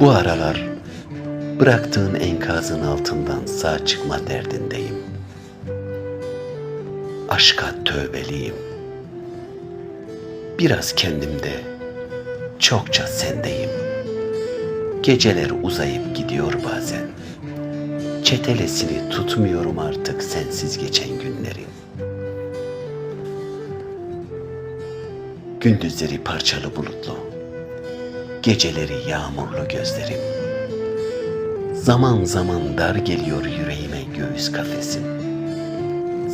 Bu aralar bıraktığın enkazın altından sağ çıkma derdindeyim. Aşka tövbeliyim. Biraz kendimde, çokça sendeyim. Geceler uzayıp gidiyor bazen. Çetelesini tutmuyorum artık sensiz geçen günlerin. Gündüzleri parçalı bulutlu, geceleri yağmurlu gözlerim. Zaman zaman dar geliyor yüreğime göğüs kafesim.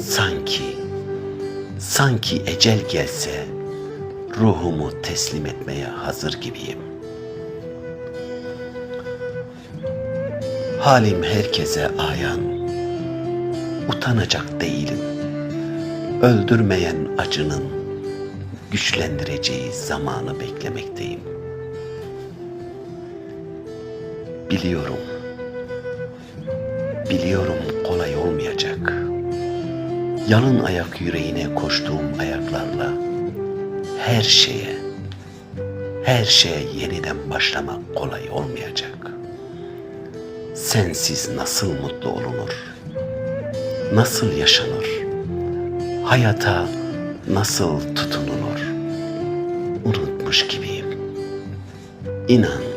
Sanki, sanki ecel gelse ruhumu teslim etmeye hazır gibiyim. Halim herkese ayan, utanacak değilim. Öldürmeyen acının güçlendireceği zamanı beklemekteyim. Biliyorum. Biliyorum kolay olmayacak. Yalın ayak yüreğine koştuğum ayaklarla her şeye, her şeye yeniden başlamak kolay olmayacak. Sensiz nasıl mutlu olunur? Nasıl yaşanır? Hayata nasıl tutunulur? Unutmuş gibiyim. İnan.